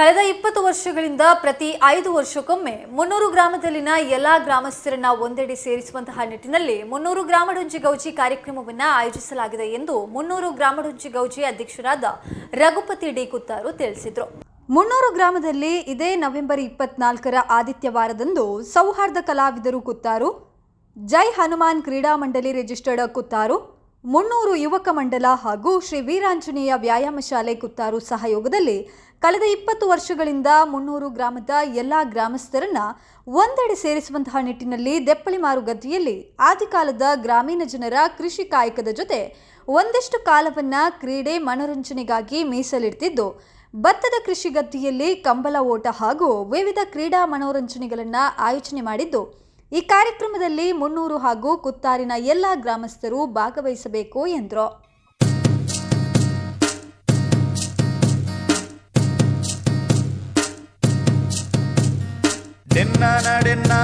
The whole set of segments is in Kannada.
ಕಳೆದ ಇಪ್ಪತ್ತು ವರ್ಷಗಳಿಂದ ಪ್ರತಿ ಐದು ವರ್ಷಕ್ಕೊಮ್ಮೆ ಮುನ್ನೂರು ಗ್ರಾಮದಲ್ಲಿನ ಎಲ್ಲಾ ಗ್ರಾಮಸ್ಥರನ್ನ ಒಂದೆಡೆ ಸೇರಿಸುವಂತಹ ನಿಟ್ಟಿನಲ್ಲಿ ಮುನ್ನೂರು ಗ್ರಾಮಡುಂಜಿ ಗೌಜಿ ಕಾರ್ಯಕ್ರಮವನ್ನು ಆಯೋಜಿಸಲಾಗಿದೆ ಎಂದು ಮುನ್ನೂರು ಗ್ರಾಮಡುಂಜಿ ಗೌಜಿ ಅಧ್ಯಕ್ಷರಾದ ರಘುಪತಿ ಡಿ ಕುತ್ತಾರು ತಿಳಿಸಿದರು. ಮುನ್ನೂರು ಗ್ರಾಮದಲ್ಲಿ ಇದೇ ನವೆಂಬರ್ ಇಪ್ಪತ್ನಾಲ್ಕರ ಆದಿತ್ಯವಾರದಂದು ಸೌಹಾರ್ದ ಕಲಾವಿದರು ಕುತ್ತಾರು, ಜೈ ಹನುಮಾನ್ ಕ್ರೀಡಾ ಮಂಡಳಿ ರಿಜಿಸ್ಟರ್ಡ್ ಕುತ್ತಾರು, ಮುನ್ನೂರು ಯುವಕ ಮಂಡಲ ಹಾಗೂ ಶ್ರೀ ವೀರಾಂಜನೇಯ ವ್ಯಾಯಾಮ ಶಾಲೆ ಕುತ್ತಾರು ಸಹಯೋಗದಲ್ಲಿ ಕಳೆದ ಇಪ್ಪತ್ತು ವರ್ಷಗಳಿಂದ ಮುನ್ನೂರು ಗ್ರಾಮದ ಎಲ್ಲ ಗ್ರಾಮಸ್ಥರನ್ನ ಒಂದೆಡೆ ಸೇರಿಸುವಂತಹ ನಿಟ್ಟಿನಲ್ಲಿ ದೆಪ್ಪಳಿ ಮಾರುಗದ್ದೆಯಲ್ಲಿ ಆದಿಕಾಲದ ಗ್ರಾಮೀಣ ಜನರ ಕೃಷಿ ಕಾಯಕದ ಜೊತೆ ಒಂದಷ್ಟು ಕಾಲವನ್ನ ಕ್ರೀಡೆ ಮನೋರಂಜನೆಗಾಗಿ ಮೀಸಲಿಡ್ತಿದ್ದು, ಭತ್ತದ ಕೃಷಿ ಗದ್ದೆಯಲ್ಲಿ ಕಂಬಲ ಓಟ ಹಾಗೂ ವಿವಿಧ ಕ್ರೀಡಾ ಮನೋರಂಜನೆಗಳನ್ನು ಆಯೋಜನೆ ಮಾಡಿದ್ದು, ಈ ಕಾರ್ಯಕ್ರಮದಲ್ಲಿ ಮುನ್ನೂರು ಹಾಗೂ ಕುತ್ತಾರಿನ ಎಲ್ಲ ಗ್ರಾಮಸ್ಥರು ಭಾಗವಹಿಸಬೇಕು ಎಂದರು. நடென்னா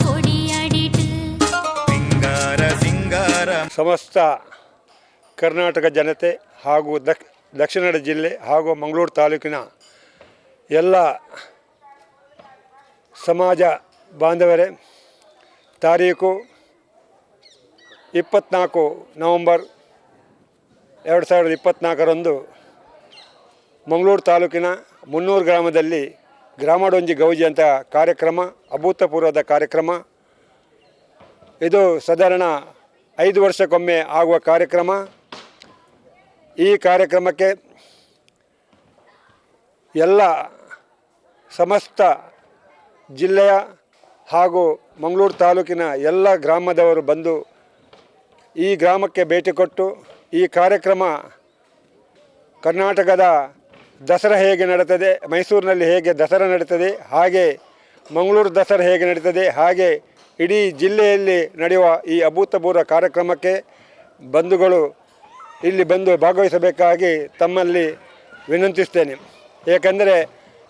ಕುಡಿಯಡಿಟ್ಟು ಸಿಂಗಾರ ಸಿಂಗಾರ. ಸಮಸ್ತ ಕರ್ನಾಟಕ ಜನತೆ ಹಾಗೂ ದಕ್ ದಕ್ಷಿಣ ಕನ್ನಡ ಜಿಲ್ಲೆ ಹಾಗೂ ಮಂಗಳೂರು ತಾಲೂಕಿನ ಎಲ್ಲ ಸಮಾಜ ಬಾಂಧವರೇ ತಾರೀಕು ಇಪ್ಪತ್ತ್ನಾಲ್ಕು ನವಂಬರ್ ಎರಡು ಸಾವಿರದ ಇಪ್ಪತ್ತ್ನಾಲ್ಕರಂದು ಮಂಗಳೂರು ತಾಲೂಕಿನ ಮುನ್ನೂರು ಗ್ರಾಮದಲ್ಲಿ ಗ್ರಾಮಡೊಂಜಿ ಗೌಜಿ ಅಂತ ಕಾರ್ಯಕ್ರಮ, ಅಭೂತಪೂರ್ವದ ಕಾರ್ಯಕ್ರಮ. ಇದು ಸಾಧಾರಣ ಐದು ವರ್ಷಕ್ಕೊಮ್ಮೆ ಆಗುವ ಕಾರ್ಯಕ್ರಮ. ಈ ಕಾರ್ಯಕ್ರಮಕ್ಕೆ ಎಲ್ಲ ಸಮಸ್ತ ಜಿಲ್ಲೆಯ ಹಾಗೂ ಮಂಗಳೂರು ತಾಲೂಕಿನ ಎಲ್ಲ ಗ್ರಾಮದವರು ಬಂದು ಈ ಗ್ರಾಮಕ್ಕೆ ಭೇಟಿ ಕೊಟ್ಟು ಈ ಕಾರ್ಯಕ್ರಮ ಕರ್ನಾಟಕದ ದಸರಾ ಹೇಗೆ ನಡೀತದೆ, ಮೈಸೂರಿನಲ್ಲಿ ಹೇಗೆ ದಸರಾ ನಡೀತದೆ, ಹಾಗೆ ಮಂಗಳೂರು ದಸರಾ ಹೇಗೆ ನಡೀತದೆ, ಹಾಗೆ ಇಡೀ ಜಿಲ್ಲೆಯಲ್ಲಿ ನಡೆಯುವ ಈ ಅಭೂತಪೂರ್ವ ಕಾರ್ಯಕ್ರಮಕ್ಕೆ ಬಂಧುಗಳು ಇಲ್ಲಿ ಬಂದು ಭಾಗವಹಿಸಬೇಕಾಗಿ ತಮ್ಮಲ್ಲಿ ವಿನಂತಿಸ್ತೇನೆ. ಏಕೆಂದರೆ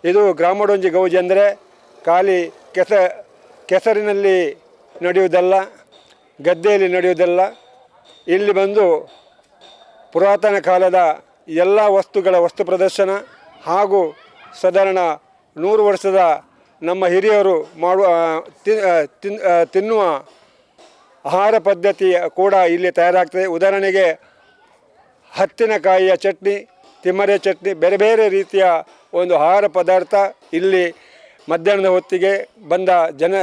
ಇದು ಗ್ರಾಮಡೊಂಜಿ ಗೌಜಿ ಅಂದರೆ ಖಾಲಿ ಕೆಸ, ಕೆಸರಿನಲ್ಲಿ ನಡೆಯುವುದಲ್ಲ, ಗದ್ದೆಯಲ್ಲಿ ನಡೆಯುವುದಲ್ಲ. ಇಲ್ಲಿ ಬಂದು ಪುರಾತನ ಕಾಲದ ಎಲ್ಲ ವಸ್ತುಗಳ ವಸ್ತು ಪ್ರದರ್ಶನ ಹಾಗೂ ಸಾಧಾರಣ ನೂರು ವರ್ಷದ ನಮ್ಮ ಹಿರಿಯರು ಮಾಡುವ ತಿನ್ನುವ ಆಹಾರ ಪದ್ಧತಿ ಕೂಡ ಇಲ್ಲಿ ತಯಾರಾಗ್ತದೆ. ಉದಾಹರಣೆಗೆ ಹತ್ತಿನಕಾಯಿಯ ಚಟ್ನಿ, ತಿಮ್ಮರೆ ಚಟ್ನಿ, ಬೇರೆ ಬೇರೆ ರೀತಿಯ ಒಂದು ಆಹಾರ ಪದಾರ್ಥ ಇಲ್ಲಿ ಮಧ್ಯಾಹ್ನದ ಹೊತ್ತಿಗೆ ಬಂದ ಜನ,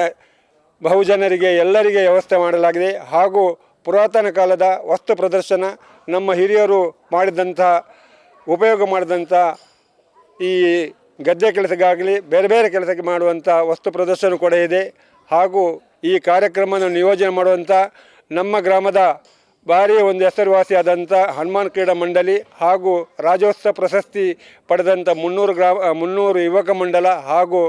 ಬಹುಜನರಿಗೆ ಎಲ್ಲರಿಗೆ ವ್ಯವಸ್ಥೆ ಮಾಡಲಾಗಿದೆ. ಹಾಗೂ ಪುರಾತನ ಕಾಲದ ವಸ್ತು ಪ್ರದರ್ಶನ ನಮ್ಮ ಹಿರಿಯರು ಮಾಡಿದಂಥ ಉಪಯೋಗ ಮಾಡಿದಂಥ ಈ ಗದ್ದೆ ಕೆಲಸಕ್ಕಾಗಲಿ ಬೇರೆ ಬೇರೆ ಕೆಲಸಕ್ಕೆ ಮಾಡುವಂಥ ವಸ್ತು ಪ್ರದರ್ಶನ ಕೂಡ ಇದೆ. ಹಾಗೂ ಈ ಕಾರ್ಯಕ್ರಮವನ್ನು ನಿಯೋಜನೆ ಮಾಡುವಂಥ ನಮ್ಮ ಗ್ರಾಮದ ಭಾರಿ ಒಂದು ಹೆಸರುವಾಸಿಯಾದಂಥ ಹನುಮಾನ್ ಕ್ರೀಡಾ ಮಂಡಳಿ ಹಾಗೂ ರಾಜ್ಯೋತ್ಸವ ಪ್ರಶಸ್ತಿ ಪಡೆದಂಥ ಮುನ್ನೂರು ಗ್ರಾಮ ಮುನ್ನೂರು ಯುವಕ ಮಂಡಲ ಹಾಗೂ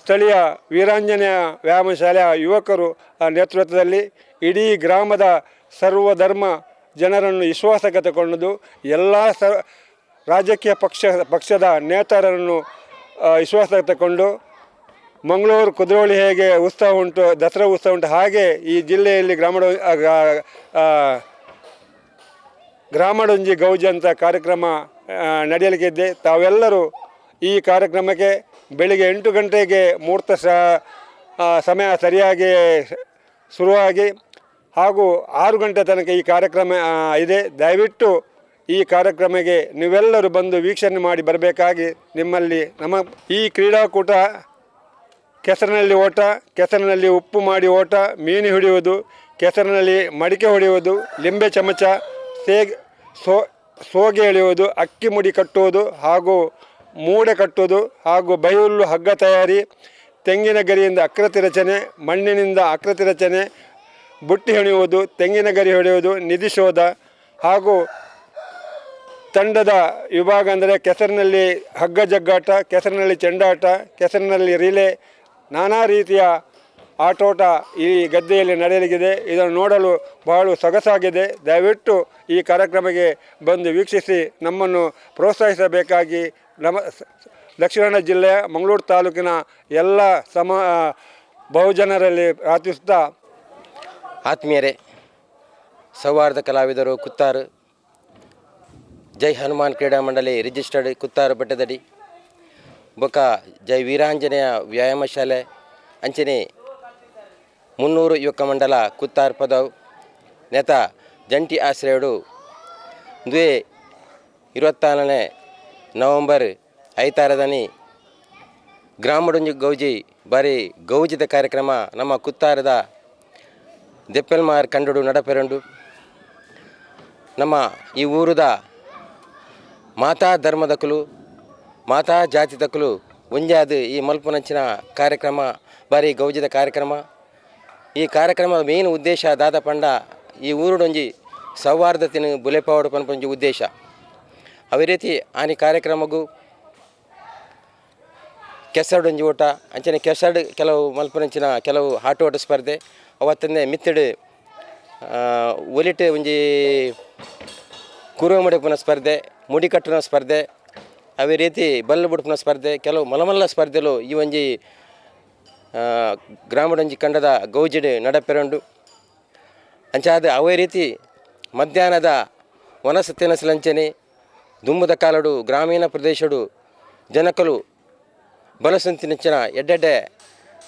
ಸ್ಥಳೀಯ ವೀರಾಂಜನೇಯ ವ್ಯಾಯಾಮ ಶಾಲೆಯ ಯುವಕರು ನೇತೃತ್ವದಲ್ಲಿ ಇಡೀ ಗ್ರಾಮದ ಸರ್ವಧರ್ಮ ಜನರನ್ನು ವಿಶ್ವಾಸಕ್ಕೆ ತಗೊಂಡು ಎಲ್ಲ ಸ ರಾಜಕೀಯ ಪಕ್ಷ, ಪಕ್ಷದ ನೇತಾರರನ್ನು ವಿಶ್ವಾಸ ತಗೊಂಡು ಮಂಗಳೂರು ಕುದ್ರೋಳಿ ಹೇಗೆ ಉತ್ಸವ ಉಂಟು, ದಸರಾ ಉತ್ಸವ ಉಂಟು, ಹಾಗೆ ಈ ಜಿಲ್ಲೆಯಲ್ಲಿ ಗ್ರಾಮಡ ಗ್ರಾಮಡುಂಜಿ ಗೌಜ್ ಅಂತ ಕಾರ್ಯಕ್ರಮ ನಡೆಯಲಿಕ್ಕಿದ್ದೆ ನಡೆಯಲಿಕ್ಕಿದೆ. ತಾವೆಲ್ಲರೂ ಈ ಕಾರ್ಯಕ್ರಮಕ್ಕೆ ಬೆಳಿಗ್ಗೆ ಎಂಟು ಗಂಟೆಗೆ ಮುಹೂರ್ತ ಸಮಯ ಸರಿಯಾಗಿ ಶುರುವಾಗಿ ಹಾಗೂ ಆರು ಗಂಟೆ ತನಕ ಈ ಕಾರ್ಯಕ್ರಮ ಇದೆ. ದಯವಿಟ್ಟು ಈ ಕಾರ್ಯಕ್ರಮಕ್ಕೆ ನೀವೆಲ್ಲರೂ ಬಂದು ವೀಕ್ಷಣೆ ಮಾಡಿ ಬರಬೇಕಾಗಿ ನಿಮ್ಮಲ್ಲಿ ನಮ್ಮ ಈ ಕ್ರೀಡಾಕೂಟ ಕೆಸರಿನಲ್ಲಿ ಓಟ, ಕೆಸರಿನಲ್ಲಿ ಉಪ್ಪು ಮಾಡಿ ಓಟ, ಮೀನು ಹಿಡಿಯುವುದು, ಕೆಸರಿನಲ್ಲಿ ಮಡಿಕೆ ಹೊಡೆಯುವುದು, ಲಿಂಬೆ ಚಮಚ, ಸೇಗ್, ಸೋ, ಸೋಗೆ ಎಳೆಯುವುದು, ಅಕ್ಕಿ ಮುಡಿ ಕಟ್ಟುವುದು ಹಾಗೂ ಮೂಡೆ ಕಟ್ಟುವುದು ಹಾಗೂ ಬೈಹುಲ್ಲು ಹಗ್ಗ ತಯಾರಿ, ತೆಂಗಿನ ಗರಿಯಿಂದ ಆಕೃತಿ ರಚನೆ, ಮಣ್ಣಿನಿಂದ ಆಕೃತಿ ರಚನೆ, ಬುಟ್ಟಿ ಹೆಣೆಯುವುದು, ತೆಂಗಿನ ಗರಿ ಹೊಡೆಯುವುದು, ನಿಧಿ ಶೋಧ ಹಾಗೂ ತಂಡದ ವಿಭಾಗ ಅಂದರೆ ಕೆಸರಿನಲ್ಲಿ ಹಗ್ಗ ಜಗ್ಗಾಟ ಕೆಸರಿನಲ್ಲಿ ಚೆಂಡಾಟ, ಕೆಸರಿನಲ್ಲಿ ರಿಲೇ, ನಾನಾ ರೀತಿಯ ಆಟೋಟ ಈ ಗದ್ದೆಯಲ್ಲಿ ನಡೆಯಲಿದೆ ಇದನ್ನು ನೋಡಲು ಬಹಳ ಸೊಗಸಾಗಿದೆ. ದಯವಿಟ್ಟು ಈ ಕಾರ್ಯಕ್ರಮಕ್ಕೆ ಬಂದು ವೀಕ್ಷಿಸಿ ನಮ್ಮನ್ನು ಪ್ರೋತ್ಸಾಹಿಸಬೇಕಾಗಿ ನಮ್ಮ ದಕ್ಷಿಣ ಜಿಲ್ಲೆಯ ಮಂಗಳೂರು ತಾಲೂಕಿನ ಎಲ್ಲ ಸಮ ಬಹುಜನರಲ್ಲಿ ಪ್ರಾರ್ಥಿಸುತ್ತಾ ಆತ್ಮೀಯರೇ, ಸೌಹಾರ್ದ ಕಲಾವಿದರು, ಕುತ್ತಾರು ಜೈ ಹನುಮಾನ್ ಕ್ರೀಡಾ ಮಂಡಳಿ ರಿಜಿಸ್ಟರ್ಡ್ ಕುತ್ತಾರು ಬೆಟ್ಟದಡಿ. ಬೊಕ ಜೈ ವೀರಾಂಜನೇಯ ವ್ಯಾಯಾಮ ಶಾಲೆ ಅಂಚನೆ ಮುನ್ನೂರು ಯುವಕ ಮಂಡಲ ಕುತ್ತಾರ್ ಪದವ್ ನೆತ ಜಂಟಿ ಆಶ್ರಯಡು ದ್ವೇ ಇರುವತ್ತಾರನೇ ನವಂಬರ್ ಐತಾರದನಿ ಗ್ರಾಮಡೊಂಜು ಗೌಜಿ ಬಾರಿ ಗೌಜಿದ ಕಾರ್ಯಕ್ರಮ ನಮ್ಮ ಕುತ್ತಾರದ ದೆಪ್ಪೆಲ್ಮಾರ್ ಕಂಡುಡು ನಡಪೆರಂಡು. ನಮ್ಮ ಈ ಊರುದ ಮಾತಾ ಧರ್ಮದಕುಲು ಮಾತಾ ಜಾತಿ ಜಾತಿದಕುಲು ಒಂಜಾದ ಈ ಮಲ್ಪುನಂಚಿನ ಕಾರ್ಯಕ್ರಮ ಬಾರಿ ಗೌಜದ ಕಾರ್ಯಕ್ರಮ. ಈ ಕಾರ್ಯಕ್ರಮದ ಮೇನ್ ಉದ್ದೇಶ ದಾದ ಪಂಡ ಈ ಊರುಡೊಂಜಿ ಸೌಹಾರ್ದತೆ ಬುಲೆಪಾವಡು ಪನ್ಪೊಂಜಿ ಉದ್ದೇಶ. ಅದೇ ರೀತಿ ಆನಿ ಕಾರ್ಯಕ್ರಮಗೂ ಒಂಜಿ ಓಟ, ಅಂಚನೆ ಕೆಸರ್ಡ್ ಕೆಲವು ಮಲ್ಪನಂಚಿನ ಕೆಲವು ಆಟೋಟ ಸ್ಪರ್ಧೆ, ಅವತ್ತಂದೆ ಮಿತ್ತಡು ಒಲಿಟ್ ಒಂಜಿ ಕುರುವ ಸ್ಪರ್ಧೆ ಮುಡಿಕಟ್ಟಿನ ಸ್ಪರ್ಧೆ, ಅವೇ ರೀತಿ ಬಲ್ಲು ಸ್ಪರ್ಧೆ, ಕೆಲವು ಮಲಮಲ್ಲ ಸ್ಪರ್ಧೆಲು ಈ ಒಂಜಿ ಗ್ರಾಮಡೊಂಜಿ ಕಂಡದ ಗೌಜಿಡ್ ನಡಪೆರಂಡು. ಅಂಚಾದ ಅವೇ ರೀತಿ ಮಧ್ಯಾಹ್ನದ ವನಸತ್ಯನಸಲಂಚನೆ, ದುಂಬದ ಕಾಲಡು ಗ್ರಾಮೀಣ ಪ್ರದೇಶಡು ಜನಕಲು ಬಲಸಂತಿನಂಚಿನ ಎಡ್ಡೆಡ್ಡೆ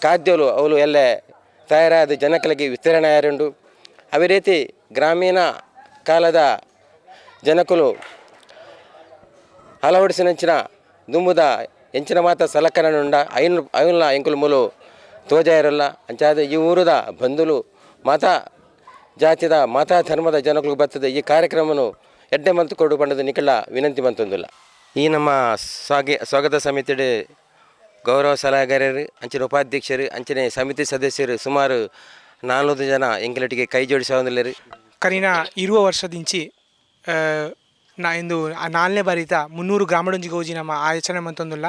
ಖಾದ್ಯಲು ಅವಳು ಎಲ್ಲ ತಯಾರಾದ ಜನಕಲಿಗೆ ವಿತರಣೆ ಆಯರುಂಡು ಅವೇ ರೀತಿ ಗ್ರಾಮೀಣ ಕಾಲದ ಜನಕಲು ಅಳವಡಿಸಿನಂಚಿನ ದುಂಬುದ ಎಂಚಿನ ಮಾತ ಸಲಕರಣೆಯುಂಡ ಐನು ಐನ್ಲ ಎಂಕುಲ್ ಮೂಲು ತೋಜಾಯಿರಲ್ಲ. ಅಂಚಾದ ಈ ಊರದ ಬಂಧುಲು ಮಾತಾ ಜಾತಿದ ಮಾತಾ ಧರ್ಮದ ಜನಗಳು ಬರ್ತದೆ ಈ ಕಾರ್ಯಕ್ರಮನು ಎಡ್ಡೆ ಮಂತ್ ಕೊಡು ಪಂಡದ ನಿಖಳ ವಿನಂತಿ ಮಂತೊಂದಿಲ್ಲ. ಈ ನಮ್ಮ ಸ್ವಾಗ ಸ್ವಾಗತ ಸಮಿತಿಡೆ ಗೌರವ ಸಲಹೆಗಾರರು, ಅಂಚಿನ ಉಪಾಧ್ಯಕ್ಷರು, ಅಂಚಿನ ಸಮಿತಿ ಸದಸ್ಯರು ಸುಮಾರು ನಾಲ್ನೂರು ಜನ ಎಂಕಲಟಿಗೆ ಕೈ ಜೋಡಿಸಿ ಕರೀನಾ ಇರುವ ವರ್ಷದಿಂಚಿ ನಾ ಇಂದು ನಾಲ್ನೇ ಬಾರಿತ ಮುನ್ನೂರು ಗ್ರಾಮಡೊಂಜಿಗೆ ಹೋಗಿ ನಮ್ಮ ಆಚರಣೆ ಮಂತೊಂದುಲ್ಲ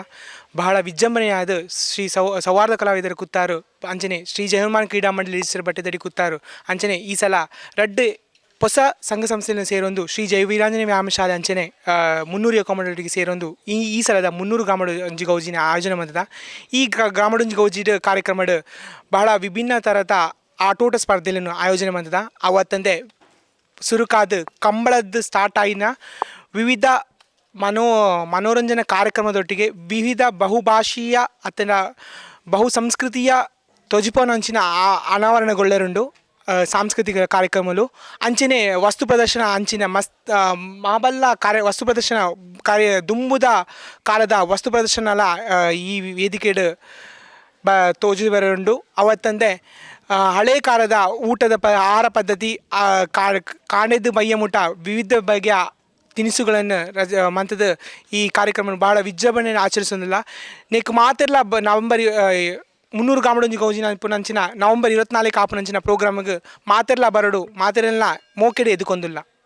ಬಹಳ ವಿಜೃಂಭಣೆಯಾದ ಶ್ರೀ ಸೌ, ಸೌಹಾರ್ದ ಕಲಾವಿದರು ಕುತ್ತಾರು ಅಂಚನೆ ಶ್ರೀ ಜಯಮಾನ್ ಕ್ರೀಡಾ ಮಂಡಳಿ ಹೆಸರು ಬಟ್ಟೆದಡಿ ಕುತ್ತಾರು ಅಂಚನೆ ಈ ಸಲ ರಡ್ಡ್ ಹೊಸ ಸಂಘ ಸಂಸ್ಥೆಯನ್ನು ಸೇರೊಂದು ಶ್ರೀ ಜಯ ವೀರಾಂಜನೇಯ ವ್ಯಾಯಾಮ ಶಾಲೆ ಅಂಚನೆ ಮುನ್ನೂರು ಯುವಕಮಂಡಳಿಗೆ ಸೇರೊಂದು ಈ ಈ ಸಲದ ಮುನ್ನೂರು ಗ್ರಾಮಡೊಂಜಿ ಗೌಜಿನ ಆಯೋಜನೆ ಬಂದದ ಈ ಗ್ರಾ- ಗ್ರಾಮಡೊಂಜಿ ಗೌಜಿದ ಕಾರ್ಯಕ್ರಮಡ್ ಬಹಳ ವಿಭಿನ್ನ ಥರದ ಆಟೋಟ ಸ್ಪರ್ಧೆಯನ್ನು ಆಯೋಜನೆ ಮಂತದ ಅವತ್ತಂದೆ ಸುರುಕಾದ ಕಂಬಳದ ಸ್ಟಾರ್ಟ್ ಆಯಿನ ವಿವಿಧ ಮನೋ, ಮನೋರಂಜನಾ ಕಾರ್ಯಕ್ರಮದೊಟ್ಟಿಗೆ ವಿವಿಧ ಬಹುಭಾಷೀಯ ಅಥವಾ ಬಹು ಸಂಸ್ಕೃತಿಯ ತ್ವಜಿಪೋನಂಚಿನ ಅನಾವರಣಗೊಳ್ಳರುಂಡು ಸಾಂಸ್ಕೃತಿಕ ಕಾರ್ಯಕ್ರಮಗಳು. ಅಂಚಿನ ವಸ್ತು ಪ್ರದರ್ಶನ ಅಂಚಿನ ಮಸ್ತ್ ಮಾಬಲ್ಲ ಕಾರ್ಯ, ವಸ್ತು ಪ್ರದರ್ಶನ ಕಾರ್ಯ ದುಂಬುದ ಕಾಲದ ವಸ್ತು ಪ್ರದರ್ಶನ ಈ ವೇದಿಕೆಡು ಬ ತೋಜು ಅವತ್ತಂದೆ ಹಳೆ ಕಾಲದ ಊಟದ ಪ, ಆಹಾರ ಪದ್ಧತಿ ಕಾಣೆದು ಮೈಯ ವಿವಿಧ ಬಗೆಯ ತಿನಿಸುಗಳನ್ನು ರಜ ಮಂತದ ಈ ಕಾರ್ಯಕ್ರಮ ಭಾಳ ವಿಜೃಂಭಣೆ ಆಚರಿಸೋದಿಲ್ಲ ನೆಕ್ ಮಾತೆಲ್ಲ ಬ, ನವಂಬರ್ ಮುನ್ನೂರು ಗಾಮಡೊಂಜಿ ಗೌಜಿನ ಪುನಂಚಿನ ನವಂಬರ್ ಇರುವತ್ನಾಲ್ಕು ಆಪುನಂಚಿನ ಪ್ರೋಗ್ರಾಮ್ಗೆ ಮಾತೆಲ್ಲ ಬರಡು ಮಾತೆಲ್ಲ ಮೋಕೆಡೆ ಎದುಕೊಂದಿಲ್ಲ